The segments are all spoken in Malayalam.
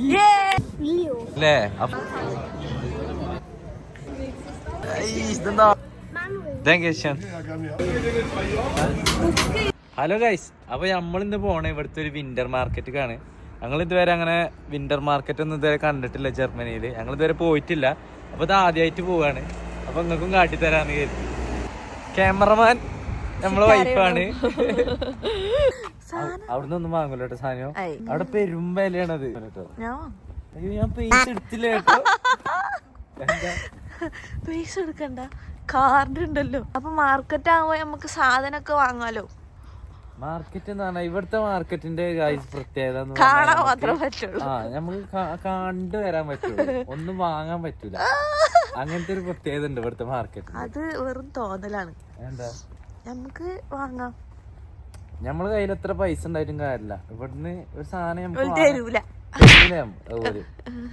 അല്ലേ ഇതെന്താ? ഹലോ ഗൈസ് അപ്പൊ നമ്മൾ ഇന്ന് പോണേ ഇവിടുത്തെ ഒരു വിന്റർ മാർക്കറ്റ് മാർക്കറ്റിക്കാണ് ഞങ്ങൾ ഇതുവരെ അങ്ങനെ വിന്റർ മാർക്കറ്റ് ഒന്നും ഇതുവരെ കണ്ടിട്ടില്ല ജർമ്മനിയിൽ ഞങ്ങൾ ഇതുവരെ പോയിട്ടില്ല. അപ്പൊ ഇത് ആദ്യമായിട്ട് പോവാണ്. അപ്പൊ നിങ്ങൾക്കും കാട്ടിത്തരാന്ന് കരുതി. ക്യാമറമാൻ നമ്മളെ വൈഫാണ് അവിടുന്ന് ഒന്നും വാങ്ങൂല കേട്ടോ സാധനം. അവിടെ പെരുമ്പലയാണത് കേട്ടോ ഞാൻ അയ്യോ ഞാൻ പൈസ എടുത്തില്ല കേട്ടോ. പൈസ എടുക്കണ്ട. കാർഡ് ഉണ്ടല്ലോ. അപ്പൊ മാർക്കറ്റ് ആകുമ്പോ നമുക്ക് സാധനമൊക്കെ വാങ്ങാലോ. മാർക്കറ്റ് എന്ന് പറഞ്ഞാൽ ഇവിടുത്തെ മാർക്കറ്റിന്റെ പ്രത്യേകത കാണാൻ പറ്റുള്ളൂ. ആ നമുക്ക് കണ്ടു വരാൻ പറ്റുള്ളൂ. ഒന്നും വാങ്ങാൻ പറ്റൂല. അങ്ങനത്തെ ഒരു പ്രത്യേകത ഉണ്ട് ഇവിടുത്തെ മാർക്കറ്റ് അത് വെറും തോന്നലാണ്. എന്താ? നമുക്ക് വാങ്ങാം. നമ്മളെ കയ്യിൽ എത്ര പൈസ ഉണ്ടായിട്ടും കാര്യമില്ല. ഇവിടുന്ന് ഒരു സാധനം തരൂല.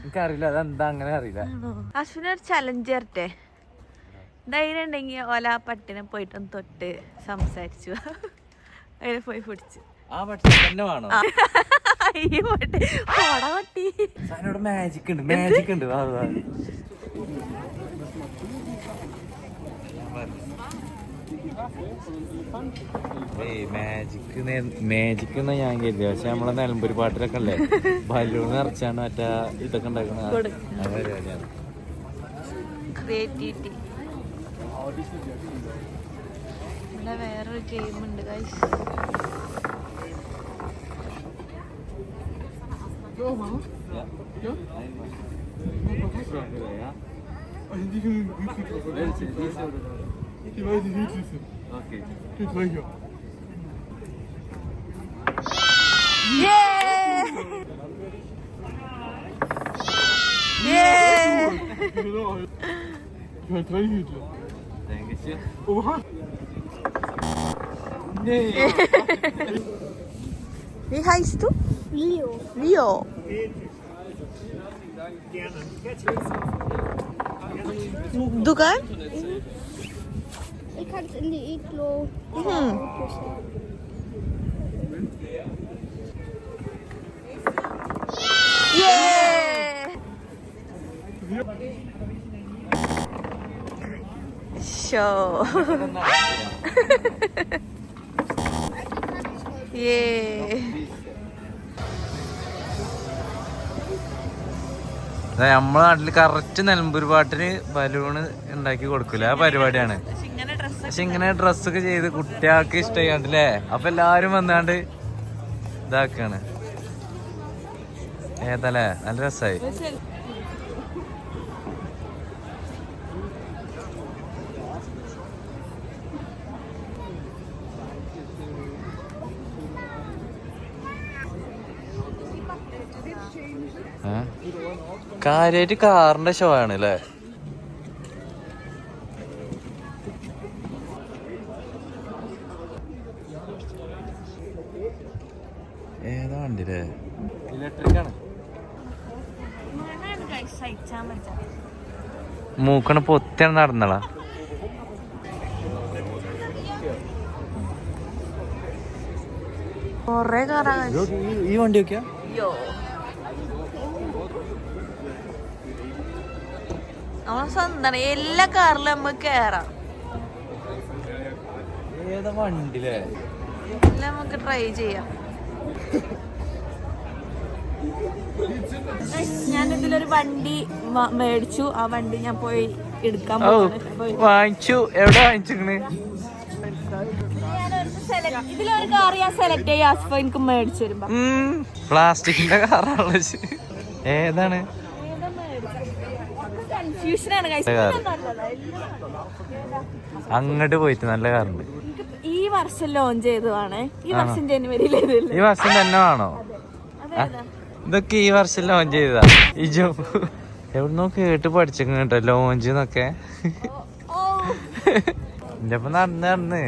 എനിക്കറിയില്ല അതെന്താ അങ്ങനെ അറിയില്ല. അശ്വിന് ഒരു ചലഞ്ച് തരട്ടെ ധൈര്യം ഉണ്ടെങ്കിൽ ഓല ആ പട്ടിനെ പോയിട്ടൊന്ന് തൊട്ട് സംസാരിച്ചു. അതിനെ പോയി പിടിച്ചു. ആ പട്ടി തന്നെ വേണോ? ഈ പട്ടി. പോടാ പട്ടി. മാജിക് ഉണ്ട് മാജിക് ഉണ്ട്. വാ, വാ. ഏയ് മാജിക് മാജിക് എന്നാ ഞാൻ കരുതി. പക്ഷെ നമ്മളെ നിലമ്പൂർ പാട്ടിലൊക്കെ അല്ലേ? ബലൂൺ നിറച്ചാണ് മറ്റേ ഇതൊക്കെ ഉണ്ടാക്കുന്നത് ക്രിയേറ്റിവിറ്റി ഇവിടെ വേറൊരു ഗെയിം ഉണ്ട്. Yeah! Je weiß het niet wissen. Okay. Die weiß hier. Yeah! Yeah! Ich drei Hüte. Oha! Nee! Wie heißt du? Leo. Leo. Gerne. Du gehst? Ik kann es in die iglo. Mhm. Yeah! Show. Yeah. നമ്മളെ നാട്ടിൽ കറക്റ്റ് നിലമ്പൂർ പാട്ടിന് ബലൂണ് ഉണ്ടാക്കി കൊടുക്കൂല ആ പരിപാടിയാണ് പക്ഷെ ഇങ്ങനെ ഡ്രസ്സൊക്കെ ചെയ്ത് കുട്ടികൾക്ക് ഇഷ്ടമായില്ലേ അപ്പൊ എല്ലാരും വന്നാണ്ട് ഇതാക്കാണ്. ഏതല്ലേ നല്ല രസായി. ഏ? കാര്യായിട്ട് കാറിന്റെ ഷോ ആണ് അല്ലേ ഏതാ വണ്ടിയില്ലേ ഇലക്ട്രിക് ആണ് മൂക്കണ പൊത്തിയാണ് നടന്നളാ. കൊറേ ഈ വണ്ടി ഒക്കെയാ അയ്യോ. നമ്മളെ സ്വന്തമാണ് എല്ലാ കാറിലും നമുക്ക് കേറാം. ഏതാ വണ്ടിയില്ലേ എല്ലാം നമുക്ക് ട്രൈ ചെയ്യാം. ഞാൻ ഇതിലൊരു വണ്ടി മേടിച്ചു. ആ വണ്ടി ഞാൻ പോയി എടുക്കാൻ. വാങ്ങിച്ചു. എവിടെ വാങ്ങിച്ചിക്കണ് ഞാനൊരു ഇതിലൊരു കാർ ഞാൻ സെലക്ട് ചെയ്യാം അസ്ഫ എനിക്ക് മേടിച്ചു വരുമ്പോ പ്ലാസ്റ്റിക്കിന്റെ കാറാണല്ലോ ഏതാണ്? അങ്ങോട്ട് പോയിട്ട് നല്ല കാറുണ്ട് വർഷം ലോഞ്ച് ചെയ്തതാണ്. ഈ വർഷം ജനുവരിയിൽ ഈ വർഷം തന്നെ ആണോ? ഇതൊക്കെ ഈ വർഷം ലോഞ്ച് ചെയ്തതാ. ഇജു എവിടുന്നോ കേട്ട് പഠിച്ചേക്കണ് കേട്ടോ ലോഞ്ച് എന്നൊക്കെ. എന്റെ ഒപ്പം നടന്ന് നടന്ന്.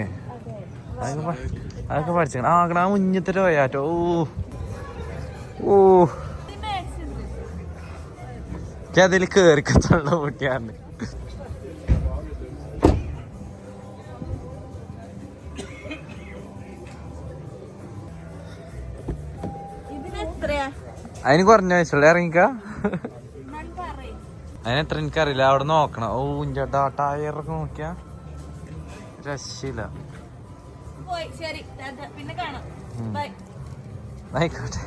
അതൊക്കെ അതൊക്കെ പഠിച്ചേക്കണ പോയാട്ടോ ആ മുന്നത്തെ ഓ ഓ. അതിൽ കേറിക്കത്തുള്ള കുട്ടിയാണ് അതിന് കുറഞ്ഞ വയസ്സുള്ള. ഇറങ്ങിക്ക. അതിനെത്ര എനിക്കറിയില്ല. അവിടെ നോക്കണം. ഓ ചേട്ടാ ടയറൊക്കെ നോക്കിയാ. രക്ഷയില്ല. ആയിക്കോട്ടെ.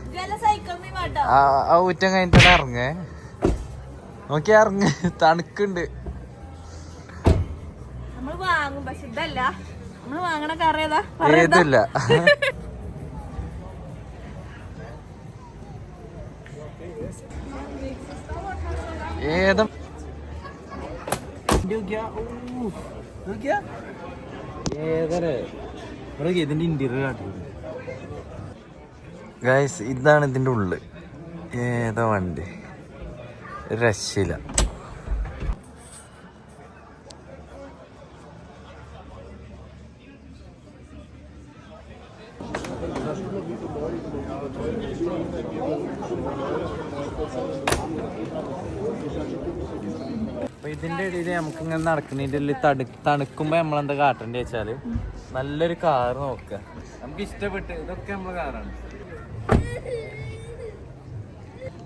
ആ ഊറ്റം കഴിഞ്ഞിട്ട് ഇറങ്ങേ. നോക്കി ഇറങ്ങ്. തണുക്കുണ്ട്. നമ്മൾ വാങ്ങും. പക്ഷെ ഇതല്ല. നമ്മൾ വാങ്ങണ ഏതില്ല. ഏതും? ഇതിന്റെ ഇന്റീരിയർ ഗൈസ് ഇതാണ് ഇതിന്റെ ഉള്ളിൽ ഏതാ വണ്ടി? രക്ഷയില്ല. അപ്പൊ ഇതിന്റെ ഇടയിൽ നമുക്ക് ഇങ്ങനെ നടക്കുന്നതിന്റെ തണു തണുക്കുമ്പോ നമ്മളെന്താ കാട്ടേണ്ടി വെച്ചാൽ നല്ലൊരു കാർ നോക്കുക. നമുക്ക് ഇഷ്ടപ്പെട്ട് ഇതൊക്കെ നമ്മളെ കാറാണ്.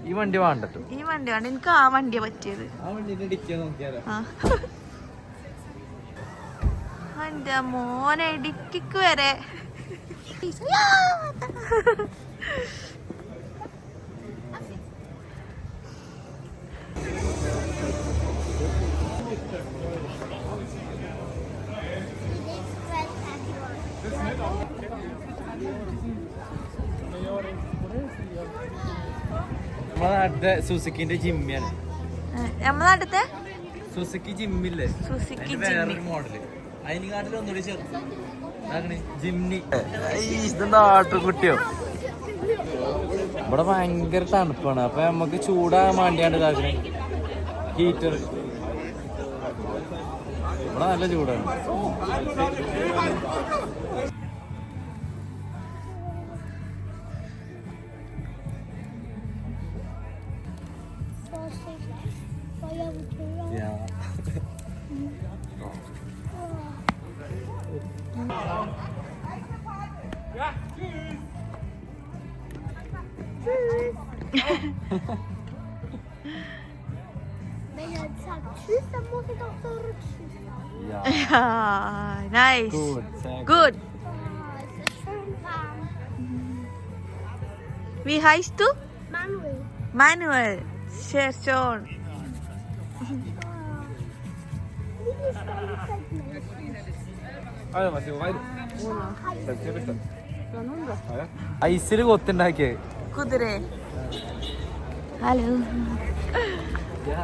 ഈ വണ്ടി വേണ്ടട്ടോ. ഈ വണ്ടി വേണ്ട. എനിക്ക് ആ വണ്ടിയാ പറ്റിയത്. ആ വണ്ടിന്റെ ഡിക്കിയാ നോക്കിയാലോ. എന്റെ മോനെ ഡിക്കിക്ക് വരെ. നാട്ടിലെ സുസുക്കിന്റെ ജിമ്മിയാണ് നമ്മളെ സുസുക്കി ജിമ്മില്ലേ സുസുക്കി വേറൊരു മോഡൽ അതിനെക്കാട്ടിലും ഒന്നുകൂടി ചെറുത് ഇതാക്കണേ, ജിംനി ഇതെന്താ ആട്ടുകുട്ടിയോ ഇവിടെ ഭയങ്കര തണുപ്പാണ്. അപ്പൊ നമുക്ക് ചൂടാകാൻ വേണ്ടിയാണ് ഇതാക്കണേ ഹീറ്റർ ഇവിടെ നല്ല ചൂടാണ്. Yeah, nice. good. We gut. gut. Oh, Manuel. Manuel, ഐസിൽ കൊത്തുണ്ടാക്കിയേ. കുതിര. ഹലോ. Ja,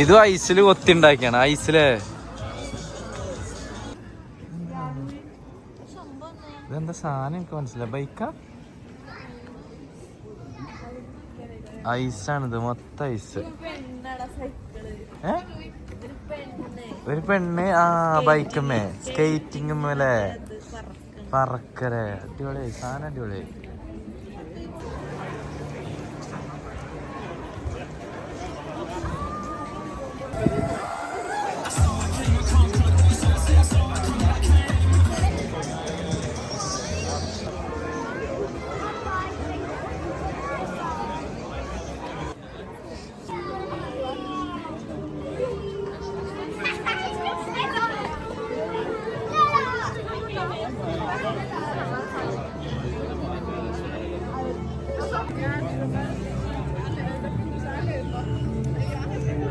ഇത് ഐസിൽ ഇതും ഉണ്ടാക്കിയാണ് ഐസിൽ. ഇതെന്താ സാധനം എനിക്ക് മനസ്സിലായി. ബൈക്കാ? ഐസാണിത് മൊത്തം ഐസ്. ഒരു പെണ്ണ്. ആ ബൈക്കമ്മേ. സ്കേറ്റിംഗമ്മല്ലേ പറക്കരെ അടിപൊളിയായി. സാധനം അടിപൊളിയായി.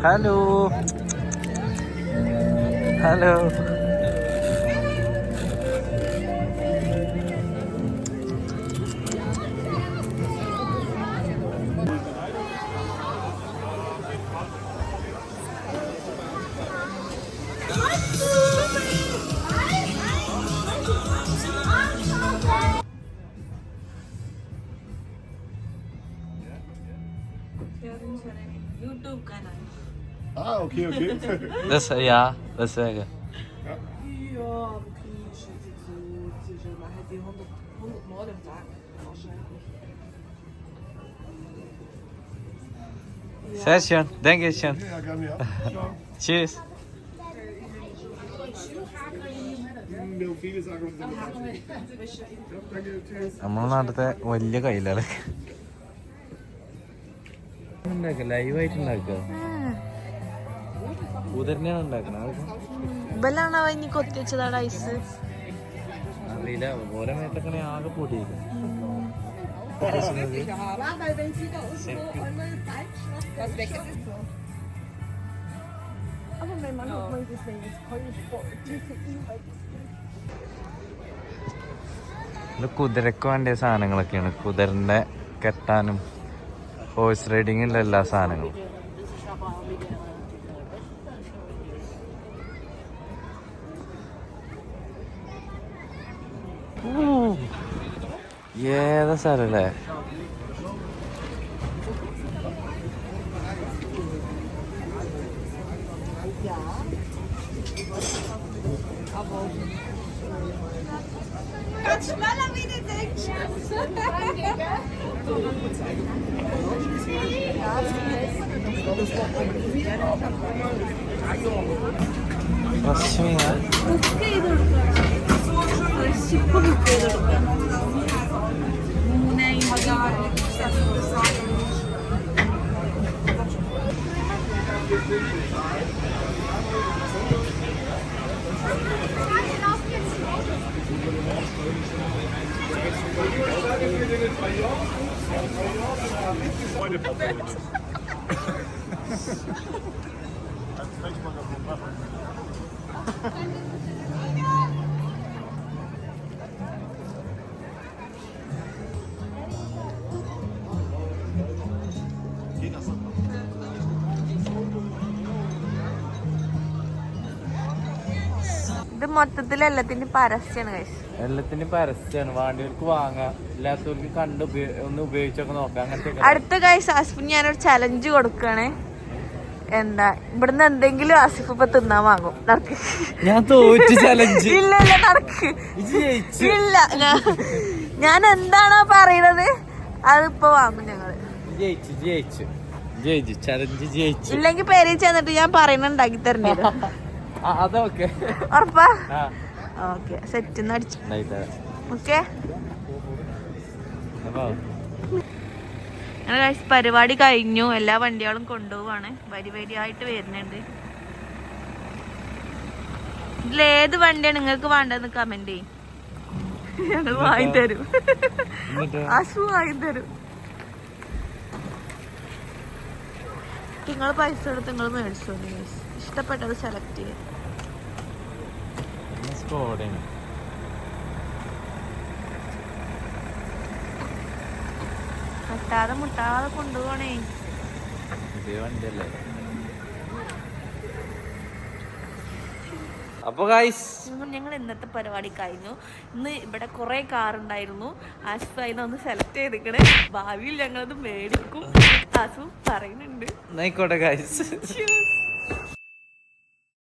ഹലോ ഹലോ യൂട്യൂബ് കാണാൻ Ah, okay, okay. Das, ja, das wäre. Ja, ich schätze so zwischen, man hat die 100, 100 Mal am Tag wahrscheinlich. Sehr schön, danke schön. ja, gerne, ja. Ciao. Tschüss. Hm, Ja. നമ്മളെ നാട്ടിലത്തെ വലിയ കയ്യിലാണ് ലൈവായിട്ട് ഉണ്ടാക്കുക കുതിരനെയാണ് ഉണ്ടാക്കണ ഇബലാണോ ഇനി കൊത്തി വെച്ചതാണ് ഐസ് അറിയില്ല ഓരോ മേത്തക്കണെ ആകെ പൊടിയേക്കും Aber mein Mann hat mal gesehen, das kann ich vor. Diese E-Bike. ഇത് കുതിരക്ക് വേണ്ടിയ സാധനങ്ങളൊക്കെയാണ് കുതിരന്റെ കെട്ടാനും ഹോഴ്സ് റൈഡിങ്ങിലുള്ള എല്ലാ സാധനങ്ങളും Jede Seite leer. Ja. Aber. Ganz schneller wie du denkst. Was schön, ne? മൊത്തത്തിൽ എല്ലാത്തിന്റെ പരസ്യാണ് കഴിച്ചു എല്ലാത്തിനും പരസ്യമാണ് വാണ്ടിയവർക്ക് വാങ്ങാം. ഇല്ലാത്തവർക്ക് കണ്ട് ഒന്ന് ഉപയോഗിച്ചൊക്കെ നോക്കാം. അങ്ങനത്തെ അടുത്ത കഴിച്ച് ആസിഫ് ഞാനൊരു ചലഞ്ച് കൊടുക്കുകയാണ് എന്താ ഇവിടുന്ന് എന്തെങ്കിലും ആസിഫ് ഇപ്പൊ തിന്നാൻ വാങ്ങും. നടക്ക്. ഞാൻ തോറ്റു ചലഞ്ച് ഇല്ല ഇല്ല നടക്ക്. ജയിച്ചു. ഇല്ല ഞാൻ- എന്താണോ പറയണത് അതിപ്പോ വാങ്ങും ഞങ്ങൾ. ജയിച്ചു ജയിച്ചു. ജയിച്ചു. ചലഞ്ച് ജയിച്ചു. ഇല്ലെങ്കിൽ പേര് ചെന്നിട്ട് ഞാൻ പറയുന്നുണ്ടാക്കി ഉണ്ടാക്കി തരേണ്ടി അതൊക്കെ ഉറപ്പാ? ഓക്കെ സെറ്റ് അടിച്ചു. ഓക്കെ? പരിപാടി കഴിഞ്ഞു. എല്ലാ വണ്ടികളും കൊണ്ടുപോവാണ്. വരി വരിയായിട്ട് വരുന്നുണ്ട്. ഇതിലേത് വണ്ടിയാണ് നിങ്ങൾക്ക് വേണ്ടതെന്ന് കമന്റ് ചെയ്യും. ഞങ്ങൾ തരും എന്നിട്ട്? അസു വാങ്ങി തരും നിങ്ങൾ പൈസ എടുത്ത് നിങ്ങൾ മേടിച്ചോ. ഇഷ്ടപ്പെട്ടത് സെലക്ട് ചെയ്യാം. സ്കോഡിങ് മുട്ടാതെ മുട്ടാതെ കൊണ്ടുപോകണേ ഇതേ വണ്ടിയല്ലേ? അപ്പൊ ഗൈസ് ഞങ്ങൾ ഇന്നത്തെ പരിപാടി കഴിഞ്ഞു. ഇന്ന് ഇവിടെ കുറെ കാർ ഉണ്ടായിരുന്നു. ആസിഫ് ഒന്ന് സെലക്ട് ചെയ്തിക്കണേ. ഭാവിയിൽ ഞങ്ങളത് മേടിക്കും. ആസു പറയുന്നുണ്ട്. എന്നായിക്കോട്ടെ ഗൈസ്.